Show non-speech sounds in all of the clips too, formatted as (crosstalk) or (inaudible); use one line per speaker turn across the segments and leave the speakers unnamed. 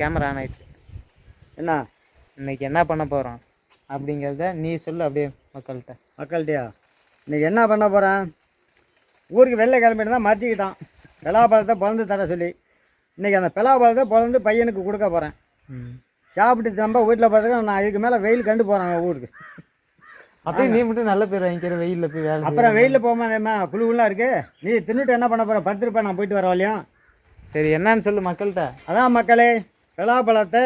Camera on ஆயிடுச்சு.
என்ன?
இன்னைக்கு என்ன பண்ண போகிறோம் அப்படிங்கிறத நீ சொல்லு அப்படியே மக்கள்கிட்ட.
மக்கள்கிட்டயா? இன்னைக்கு என்ன பண்ண போகிறேன் ஊருக்கு வெளில கிளம்பிட்டு தான் மறைச்சிக்கிட்டான் பலாப்பழத்தை பிறந்து தர சொல்லி. இன்றைக்கி அந்த பலாப்பழத்தை பிறந்து பையனுக்கு கொடுக்க போகிறேன் சாப்பிட்டு தம்ப வீட்டில் பார்த்துக்க நான் இதுக்கு மேலே வெயில் கண்டு போகிறேன் ஊருக்கு.
அப்படியே நீ மட்டும் நல்ல பேர் வாங்கிக்கிற வெயிலில் போய் வேலை
அப்புறம் வெயிலில் போகாம புழுவெல்லாம் இருக்குது நீ தின்னுட்டு என்ன பண்ண போகிறேன் படுத்துருப்பேன் நான் போயிட்டு வர வழியும்
சரி என்னன்னு சொல்லு மக்கள்கிட்ட.
அதான் மக்களே பலாப்பழத்தை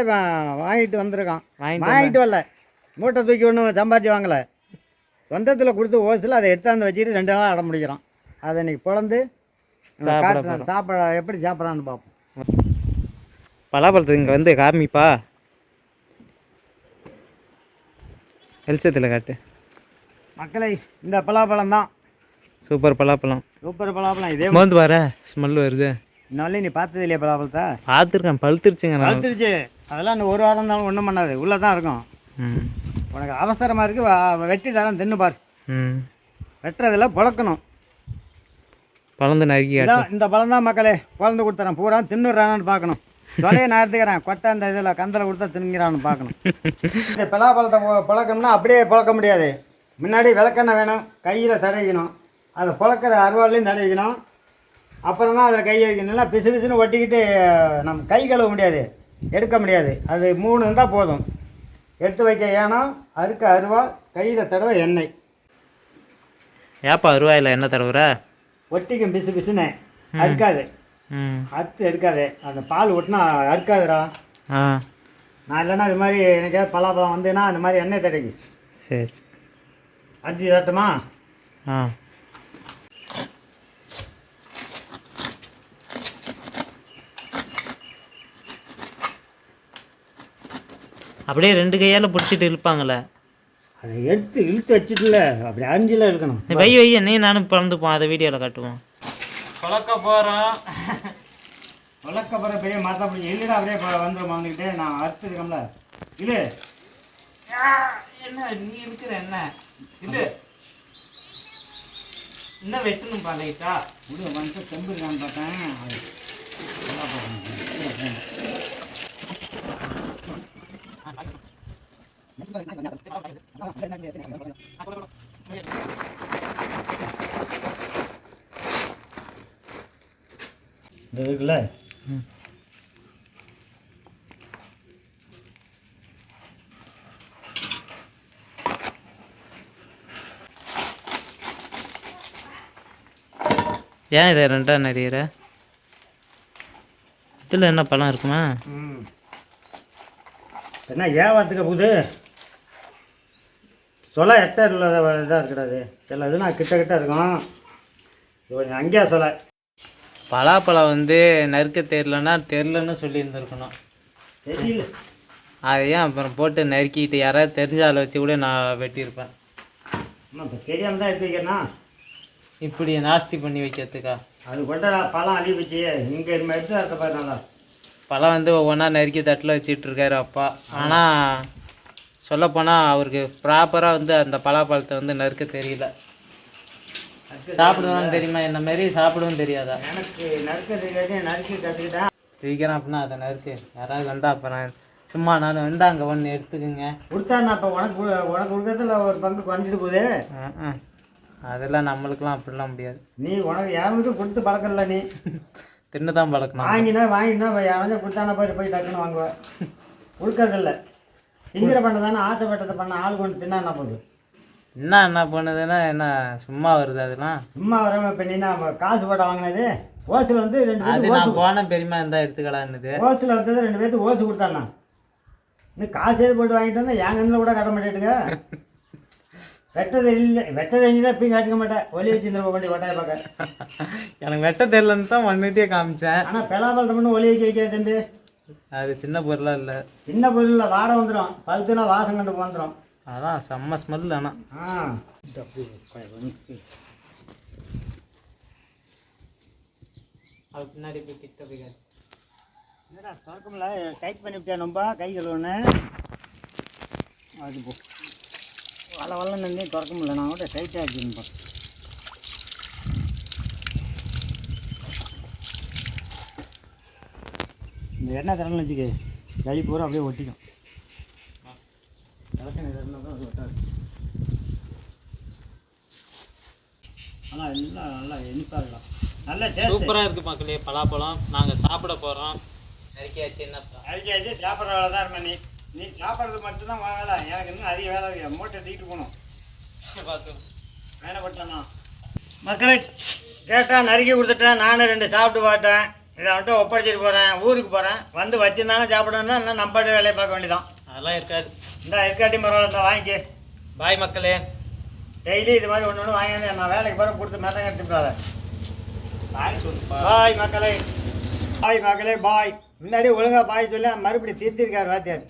வாங்கிட்டு வந்திருக்கான்.
வாங்கிட்டு
வரல. மூட்டை தூக்கி ஒன்றும் சம்பாதிச்சு வாங்கலை. சொந்தத்தில் கொடுத்து ஓசில் அதை எடுத்தாந்து வச்சுட்டு ரெண்டு நாளாக அடம் முடிக்கிறோம் அதை இன்னைக்கு பிறந்து
சாப்பிட
எப்படி சாப்பிட்றான்னு பார்ப்போம்.
பலாப்பழத்தை இங்கே வந்து காமிப்பா. வெளிச்சத்தில் காட்டு.
மக்களை இந்த பலாப்பழம் தான்
சூப்பர் பலாப்பழம்.
சூப்பர் பலாப்பழம். இதே
மோந்து பாரு ஸ்மெல் வருது.
இன்னும் நீ பார்த்தது இல்லையா பலாப்பழத்தை
பார்த்துருக்கேன் பழுத்துருச்சுங்க நான்.
வளர்த்துருச்சு அதெல்லாம் இன்னும் ஒரு வாரம் தான் ஒன்றும் பண்ணாது. உள்ளே தான் இருக்கும் உனக்கு அவசரமாக இருக்குது வெட்டி தரேன் தின்னு பார்.
ம்.
வெட்டுறதில்ல புழக்கணும்.
பழந்து நறுக்கி
இந்த பழம் தான் மக்களே குழந்து கொடுத்துறேன். பூரா தின்னுறானான்னு பார்க்கணும். தொலையை நான் எடுத்துக்கிறேன் கொட்டை அந்த இதில் கந்தில் கொடுத்தா தின்னுங்கிறான்னு பார்க்கணும். இந்த பலாப்பழத்தை பொ- புழக்கணும்னா அப்படியே புழக்க முடியாது. முன்னாடி விளக்கெண்ணெய் வேணும் கையில் தடவிக்கணும். அதை புழக்கிற அருவாள்லையும் தடவிக்கணும். அப்புறம் தான் அதில் கை வைக்கணும் இல்லை பிசு பிசுன்னு ஒட்டிக்கிட்டு நம்ம கை கழுவ முடியாது. எடுக்க முடியாது. அது மூணு இருந்தால் போதும். எடுத்து வைக்க ஏனம் அறுக்க அருவாள் கையில் தடவை எண்ணெய்.
ஏப்பா அருவாயில் என்ன தடவுற?
ஒட்டிக்கும் பிசு பிசுன்னு. அறுக்காது. அறுத்து எடுக்காது. அந்த பால் ஒட்டினா அறுக்காதுடா. நான் இல்லைன்னா இது மாதிரி எனக்கு பலாப்பழம் வந்துன்னா அந்த மாதிரி எண்ணெய் தடவி.
சரி.
அரிசி தட்டுமா?
ஆ. அப்படியே ரெண்டு கையால் பிடிச்சிட்டு இழுப்பாங்களே
அதை எடுத்து இழுத்து வச்சுட்டுல அப்படி அரிஞ்சில இழுக்கணும்.
வை வை நீ நானும் பிறந்துப்போம் அதை வீடியோவில் காட்டுவோம். பழக்க போகிறோம்
வழக்க போகிற பெரிய மரத்தை பிடிச்சி இல்லைடா அப்படியே வந்துடும் வந்துக்கிட்டே நான் அறுத்து இருக்கோம்ல இல்லை
என்ன நீ இருக்கிற என்ன? இது இன்னும் வெட்டணும் லைட்டா
விடு மனுஷன் செம்பு இருக்கான்னு பார்த்தேன். இருக்குல்ல.
ஏன் இதை ரெண்டா நிறையிற இதில் என்ன பழம் இருக்குமா?
ம். என்ன ஏவாத்துக்கு போகுது? சொலை ஹெக்டர் இதாக இருக்கிறது சில இதுனா கிட்ட கிட்ட இருக்கும். இது கொஞ்சம் அங்கேயா சொலை.
பலாப்பழம் வந்து நறுக்க தெரிலன்னா தெரிலன்னு சொல்லி இருந்திருக்கணும்
தெரியல.
அதை ஏன் அப்புறம் போட்டு நறுக்கிட்டு யாராவது தெரிஞ்ச ஆளை வச்சு கூட நான் வெட்டியிருப்பேன்.
அம்மா இப்போ தெரியாமல் தான் எடுத்து வைக்கிறேன்னா?
இப்படி நாஸ்தி பண்ணி வைக்கிறதுக்கா?
அது கொண்ட பழம் அழி வச்சு இங்கே எடுத்து இருக்க பாரு நல்லா.
பழம் வந்து ஒவ்வொன்றா நறுக்கி தட்டில் வச்சிட்டு இருக்காரு அப்பா. ஆனால் சொல்லப்போனால் அவருக்கு ப்ராப்பராக வந்து அந்த பலாப்பழத்தை வந்து நறுக்க தெரியல. சாப்பிடுவான்னு தெரியுமா? என்ன மாரி சாப்பிடவும் தெரியாதா?
எனக்கு நறுக்க தெரியாது நறுக்கி கற்றுக்கிட்டேன்
சீக்கிரம் அப்படின்னா அதை நறுக்கு. யாராவது வந்தால் அப்புறம் சும்மா நான் வந்து அங்கே ஒன்று எடுத்துக்குங்க.
கொடுத்தா நான் இப்போ உனக்கு உனக்கு கொடுக்கறதுல ஒரு பங்கு குறைஞ்சிட்டு போகுது.
அதெல்லாம் நம்மளுக்கெல்லாம் அப்படிலாம் முடியாது.
நீ உனக்கு யாருக்கும் கொடுத்து பழக்கல நீ.
தின்னு தான் பழக்கணும்.
வாங்கினா வாங்கினா யாராச்சும் கொடுத்தானா போய் போய் டக்குன்னு வாங்குவேன் கொடுக்கறதில்ல. திங்கிற பண்ண தானே ஆசைப்பட்டதை பண்ண ஆள் கொண்டு தின்னா என்ன போகுது
என்ன என்ன பண்ணுதுன்னா என்ன சும்மா வருது அதெல்லாம்.
சும்மா வரவங்க இப்போ நீ காசு போட வாங்கினது? ஓசில் வந்து ரெண்டு
அது
பேருக்கு
நான் போன பெரியமா இருந்தால் எடுத்துக்கலான்னுது.
ஓசில் வந்தது ரெண்டு பேருக்கு ஓசி கொடுத்தாண்ணா இன்னும் காசு எது போட்டு வாங்கிட்டு வந்தா என் கண்ணில் கூட கட்ட மாட்டேட்டுங்க (laughs) வெட்டது இல்லை வெட்டது எங்கே தான் இப்பயும் காட்டிக்க மாட்டேன். ஒலி வச்சு இந்த கொண்டு கொட்டாய பார்க்க. (laughs)
எனக்கு வெட்ட தெரியலன்னு தான் ஒன்றுட்டே காமிச்சேன்.
ஆனால் பெலாபால் மட்டும் ஒலி வைக்க வைக்காது தம்பி.
அது சின்ன பொருளாக இல்லை.
சின்ன பொருளில் வாடை வந்துடும் பழுத்துனா வாசம் கண்டு வந்துடும்
அதான் செம்ம ஸ்மெல் ஆனால்
ஆ.
அது பின்னாடி போய் கிட்ட போய்
என்னடா திறக்கமில்ல டைட் பண்ணி விட்டியா நம்ப? கை கழுவுன்னு. அது போ. வள வள நின்று திறக்க முடியல. நான் கூட டைட்டாக இருக்குன்னு இந்த எண்ணெய் தரணும்னு வச்சுக்க. கை பூரா அப்படியே ஒட்டிக்கும் விளக்கெண்ணெய் இருந்தால் தான் ஒட்டாது. ஆனால் எல்லாம் நல்லா இனிப்பாக இருக்கலாம். நல்ல டேஸ்ட்
சூப்பராக இருக்குது மக்களே பலாப்பழம். நாங்கள் சாப்பிட போகிறோம் நறுக்கியாச்சு என்னப்பா
அடிக்காச்சு சாப்பிட்ற வேலை தான் இருப்பேன் நீ நீ சாப்பிட்றது மட்டும்தான் வேலை. எனக்கு இன்னும் அதிக வேலை இருக்கு. மூட்டை தூக்கிட்டு போகணும்.
பார்த்து
வேலைப்பட்டானா மக்களே கேட்டால் நறுக்கி கொடுத்துட்டேன். நானும் ரெண்டு சாப்பிட்டு பார்த்தேன். இதை மட்டும் ஒப்படைச்சிட்டு போகிறேன் ஊருக்கு போகிறேன் வந்து வச்சுருந்தானே சாப்பிடணும்னா இன்னும் நம்பாட்டு வேலையை பார்க்க வேண்டியதான்
அதெல்லாம் இருக்காது.
இந்த இருக்காட்டி பரவாயில்ல தான் வாங்கிக்க.
பாய் மக்களே.
டெய்லி இது மாதிரி ஒன்று ஒன்று வாங்கி நான் வேலைக்கு போகிற கொடுத்து மேலே எடுத்துக்காத பாய் மக்களே. பாய் மக்களே பாய். முன்னாடி ஒழுங்கா பாய் சொல்லி மறுபடியும் திருத்திருக்காரு வாத்தியார்.